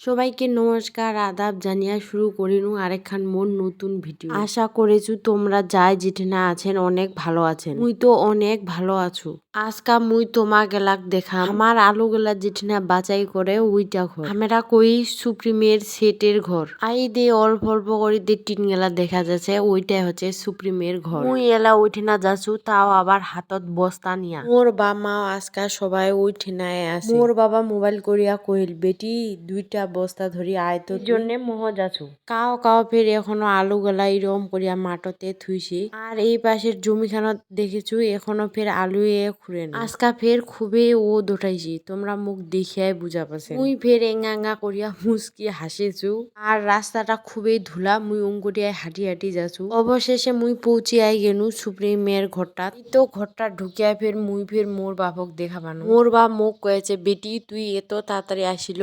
সবাইকে নমস্কার, আদাব জানিয়া শুরু করিনু আরেকখান মোর নতুন ভিডিও। আশা করেছু তোমরা যাই যেখানে আছেন অনেক ভালো আছেন। মুই তো অনেক ভালো আছু। আজকা মুই তোমা গেলাক দেখা আমার আলু গেলা যেখানে বাঁচাই করে ওইটা ঘর। আমরা কই সুপ্রিমের সেটের ঘর। আই দে অল্প অল্প করে দে টিন গেলা দেখা যাচ্ছে, ওইটাই হচ্ছে সুপ্রিমের ঘর। মুই এলা ওইঠিনা যাচ্ছু, তাও আবার হাতত বস্তা নিয়া। মোর বা মা আজকা সবাই ওইঠিনায় আছে। মোর বাবা মোবাইল করিয়া কহিল বেটি, দুইটা বস্তা ধরি আয় তো জন্য মোহ যাছু। কাও কাও ফের এখনও আলু গলা এরম করিয়া মাটতে থুইছি। আর এই পাশের জমিখানত দেখেছু এখনও ফের আলু এ খুঁড়ে না আজকা ফের খুবই ও দোটাইছি তোমরা মুখ দেখিয়াই বুঝা পাছে মুই ফের এঙ্গা এঙ্গা করিয়া মুসকি হাসিছু আর রাস্তাটা খুবই ধুলা। মুই উঙ্গুটিয়ায় হাঁটি হাঁটি যাচ্ছু অবশেষে মুই পৌঁছিয়াই গেনু সুপ্রিমের ঘরটা তো ঘরটা ঢুকিয়া ফের মুই ফের মোর বাপক দেখা পানু মোর বাপ মোক কয়েছে বেটি তুই এত তাড়াতাড়ি আসিল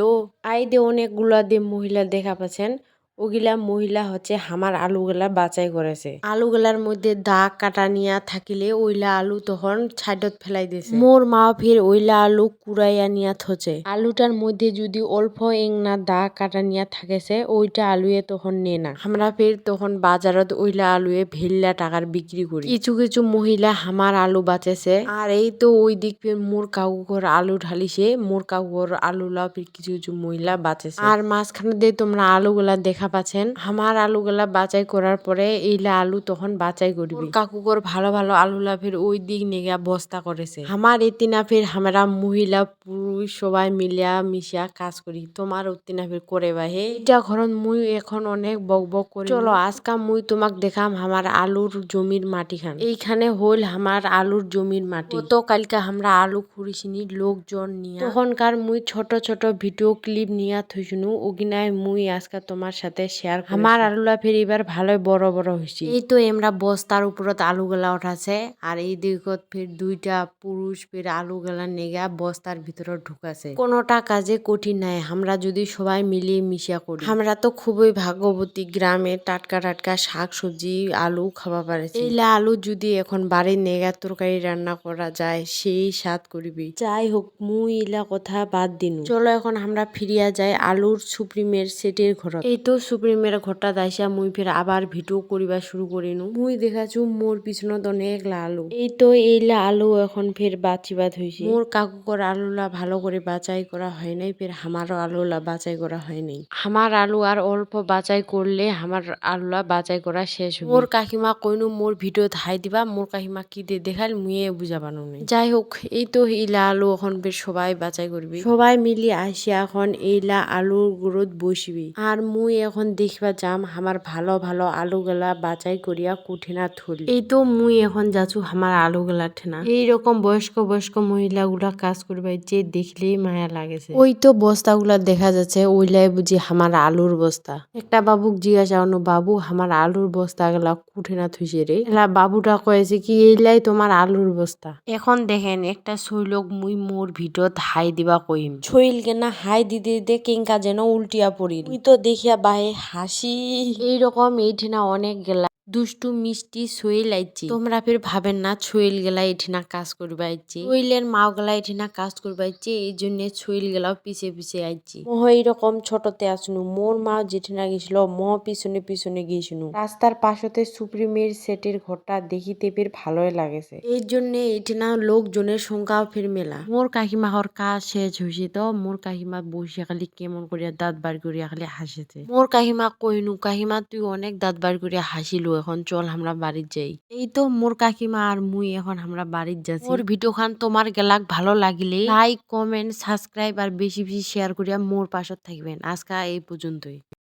আই দে অনেকগুলা দে মহিলা দেখা পাচ্ছেন। ওগিলা মহিলা হচ্ছে হামার আলুগুলা বাছাই করেছে। আলুগুলার মধ্যে দাগ কাটা নিয়া থাকিলে ওইলা আলু তখন ছাইডত ফেলাই দিছে। মোর মা ফের ওইলা আলু কুড়াইয়া নিয়া থছে আলুটার মধ্যে যদি অল্প এংনা দাগ কাটা নিয়া থাকেছে ওইটা আলুয়ে তখন নে না। আমরা ফের তখন বাজারত ওইলা আলুয়ে ভেল্লা টাকার বিক্রি করি। কিছু কিছু মহিলা হামার আলু বাঁচেছে। আর এই তো ওই দিক ফের মোর কাকুঘর আলু ঢালিছে মোর কাকুঘর আলু লাও ফের কিছু কিছু মহিলা বাঁচেছে। আর মাঝখানে দিয়ে তোমরা আলুগুলা দেখা পাচ্ছেন আমার আলুগুলা বাছাই করার পরে এইলা আলু তখন বাছাই করবি। কাকুকর ভালো ভালো আলুলা ফের ওই দিক নেগা বস্তা করেছে। আমার এতিনা ফের আমরা মহিলা পুরুষ সবাই মিলিয়া মিশিয়া কাজ করি। তোমার উত্তিনা ফের করে বাহে এটা ঘরত মুই এখন অনেক বক বক করি। চলো আজকা মুই তোমাক দেখাম আমার আলুর জমির মাটি খান। এইখানে হইল আমার আলুর জমির মাটি। তো কালকে আমরা আলু খুঁড়িছিনি লোকজন নিয়ে। তখনকার মুই ছোট ছোট ভিডিও ক্লিপ নিয়া থইছুনু ওগিনায় মুই আজকা তোমার সাথে শেয়ার আমার আলুলা ফের এবার ভালোই বড় বড় হয়েছে। এই তো আমরা বস্তার উপরত আলু গেলা উঠাছে আর এই দিকত ফের দুইটা পুরুষ ফের আলু গেলা নেগা বস্তার ভিতরে ঢুকাছে। কোনোটা কাজে কঠিন নাই আমরা যদি সবাই মিলিয়ে মিশিয়া করি। আমরা তো খুবই ভাগ্যবতী গ্রামে টাটকা টাটকা শাক সবজি আলু খাওয়া পারেছি। এইলা আলু যদি এখন বাড়ির নেগা তরকারি রান্না করা যায় সেই স্বাদ করিবি যাই হোক মুই ইলা কথা বাদ দিনু। চলো এখন আমরা ফিরিয়া যাই আলুর সুপ্রিমের সেটের ঘর এই তো সুপ্রিমের ঘরটা দাইসা মুই ফের আবার ভিডিও করিবা শুরু করিনু। মুই দেখাছু মোর পিছনত অনেকলা আলু এই তো এইলা আলু এখন ফের বাচিবাদ হয়েছে মোর কাকুকর আলুলা ভালো করে বাছাই করা হয় নাই, ফের আমারও আলুলা বাছাই করা হয় নাই। আমার আলু আর অল্প বাছাই করলে আমার আলুলা বাছাই করা শেষ মোর কাকিমা কইনু মোর ভিডিও ধাই দিবা, মোর কাকিমা কি দিয়ে দেখাল মুয়ে বুঝা পানো যাই হোক এই তো এইলা আলু এখন ফের সবাই বাছাই করবি। সবাই মিলি আসিয়া এখন এইলা আলুর গুঁড়োত বসিবি। আর মুই এখন দেখবা যাম আমার ভালো ভালো আলু গেলা বাছাই করিয়া কুঠিনা থলি। এই তো মুই এখন যাচ্ছু আমার আলু গেলা ঠেনা। এইরকম বয়স্ক বয়স্ক মহিলা গুলা কাজ করবে যে দেখলেই মায়া লাগেছে। ওই তো বস্তা গুলা দেখা যাচ্ছে ওইলাই বুঝি আমার আলুর বস্তা। একটা বাবুক জিজ্ঞাসা অনু বাবু আমার আলুর বস্তা গেলা কুঠিনা থুইছে রে? এলা বাবুটা কয়েছে কি এইলাই তোমার আলুর বস্তা। এখন দেখেন একটা শৈলক মুই মোর ভিডিওত হাই দিবা কইম। শৈল কেনা হাই দিতে দিতে কেঙ্কা যেন উল্টিয়া পড়িল। তুই তো দেখিয়া বাহে হাসি। এইরকম এইঠিনা অনেক গেলা দুষ্টু মিষ্টি সোয়েল আইছি তোমরা ফের ভাবেন না সোয়েল গেলা এঠিনা কাজ করবা আইছি সোয়েলের মাও গেলা এঠিনা কাজ করবা আইছি এই জন্য সোয়েল গেলাও পিছে পিছে আইছি মহ এইরকম ছোটতে আসনু মোর মা যেঠিনা গেছিল মহ পিছনে পিছনে গিয়েছিনু রাস্তার পাশতে সুপ্রিমের সেটের ঘরটা দেখিতে ফের ভালোই লাগেছে। এই জন্য এঠিনা লোকজনের সংখ্যাও ফের মেলা। মোর কাকিমা হর কাজ শেষ হয়েছে তো মোর কাকিমা বসে খালি কেমন করিয়া দাঁত বার করিয়া খালি হাসিছে। মোর কাকিমা কইনু কাকিমা তুই অনেক দাঁত বার করিয়া হাসিলু এখন চল আমরা বাড়ির যাই। এই তো মোর কাকিমা আর মুই এখন আমরা বাড়ির যাচ্ছি। মোর ভিডিও খান তোমার গেলাক ভালো লাগিলে। লাইক কমেন্ট সাবস্ক্রাইব আর বেশি বেশি শেয়ার করিয়া মোর পাশত থাকবেন। আজকা এই পর্যন্তই।